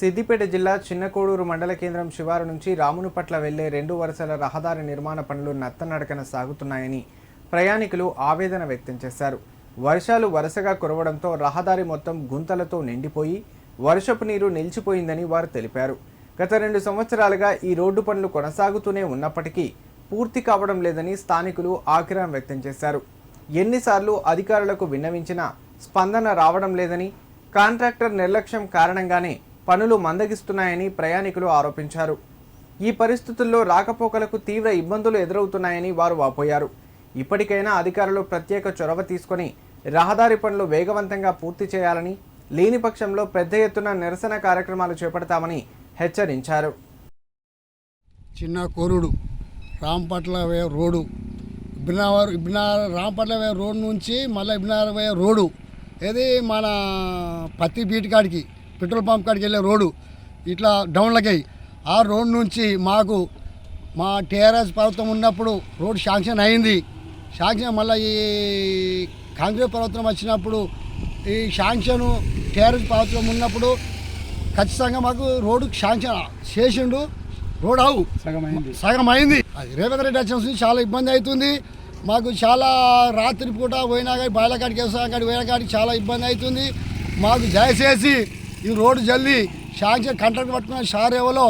సిద్దిపేట జిల్లా చిన్నకోడూరు మండల కేంద్రం శివారు నుంచి రామునుపట్ల వెళ్ళే రెండు వరుసల రహదారి నిర్మాణ పనులు నత్తనడకన సాగుతున్నాయని ప్రయాణికులు ఆవేదన వ్యక్తం చేశారు. వర్షాలు వరుసగా కురవడంతో రహదారి మొత్తం గుంతలతో నిండిపోయి వర్షపు నీరు నిలిచిపోయిందని వారు తెలిపారు. గత రెండు సంవత్సరాలుగా ఈ రోడ్డు పనులు కొనసాగుతూనే ఉన్నప్పటికీ పూర్తి కావడం లేదని స్థానికులు ఆగ్రహం వ్యక్తం చేశారు. ఎన్నిసార్లు అధికారులకు విన్నవించినా స్పందన రావడం లేదని కాంట్రాక్టర్ నిర్లక్ష్యం కారణంగానే పనులు మందగిస్తున్నాయని ప్రయాణికులు ఆరోపించారు. ఈ పరిస్థితుల్లో రాకపోకలకు తీవ్ర ఇబ్బందులు ఎదురవుతున్నాయని వారు వాపోయారు. ఇప్పటికైనా అధికారులు ప్రత్యేక చొరవ తీసుకొని రహదారి పనులు వేగవంతంగా పూర్తి చేయాలని లేని పక్షంలో పెద్ద ఎత్తున నిరసన కార్యక్రమాలు చేపడతామని హెచ్చరించారు. చిన్న కోరుడు రాంపట్ల వే రోడ్డు ఇబ్నావర్ ఇబ్నా రాంపట్ల వే రోడ్ నుంచి మళ్ళీ ఇబ్నార్ వే రోడ్డు. ఏది మన పత్తి బీట్ కాడికి పెట్రోల్ పంప్ కాడికి వెళ్ళే రోడ్డు ఇట్లా డౌన్లకి ఆ రోడ్ నుంచి మాకు మా టీఆర్ఎస్ ప్రభుత్వం ఉన్నప్పుడు రోడ్ శాంక్షన్ అయింది. శాంక్షన్ మళ్ళీ ఈ కాంగ్రెస్ ప్రభుత్వం వచ్చినప్పుడు ఈ శాంక్షన్ టీఆర్ఎస్ ప్రభుత్వం ఉన్నప్పుడు ఖచ్చితంగా మాకు రోడ్డు శాంక్షన్ చేసిండు. రోడ్ అవు. సగం అయింది. అది రేవంత్ రెడ్డి వచ్చిన నుంచి చాలా ఇబ్బంది అవుతుంది. మాకు చాలా రాత్రి పూట పోయినా కానీ బాయిలకాడికి వ్యవసాయం కాడికి పోయినా కాడికి చాలా ఇబ్బంది అవుతుంది. మాకు దయచేసి ఈ రోడ్డు జల్ది శాంక్షన్ కాంట్రాక్ట్ పట్టుకున్న సార్ ఎవరో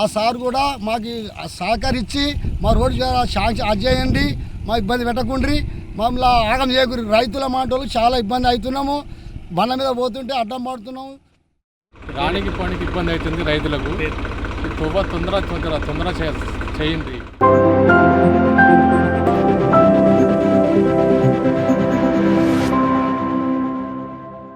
ఆ సార్ కూడా మాకు సహకరించి మా రోడ్డు శాంక్షన్ అది చేయండి మా ఇబ్బంది పెట్టకుండ్రి. మమ్మల్ని ఆగం చేయకూరి రైతుల మాటలు చాలా ఇబ్బంది అవుతున్నాము. బండ మీద పోతుంటే అడ్డం పడుతున్నాము. రానికి పోనీకి ఇబ్బంది అవుతుంది రైతులకు. తొందర తొందర తొందర చేయండి.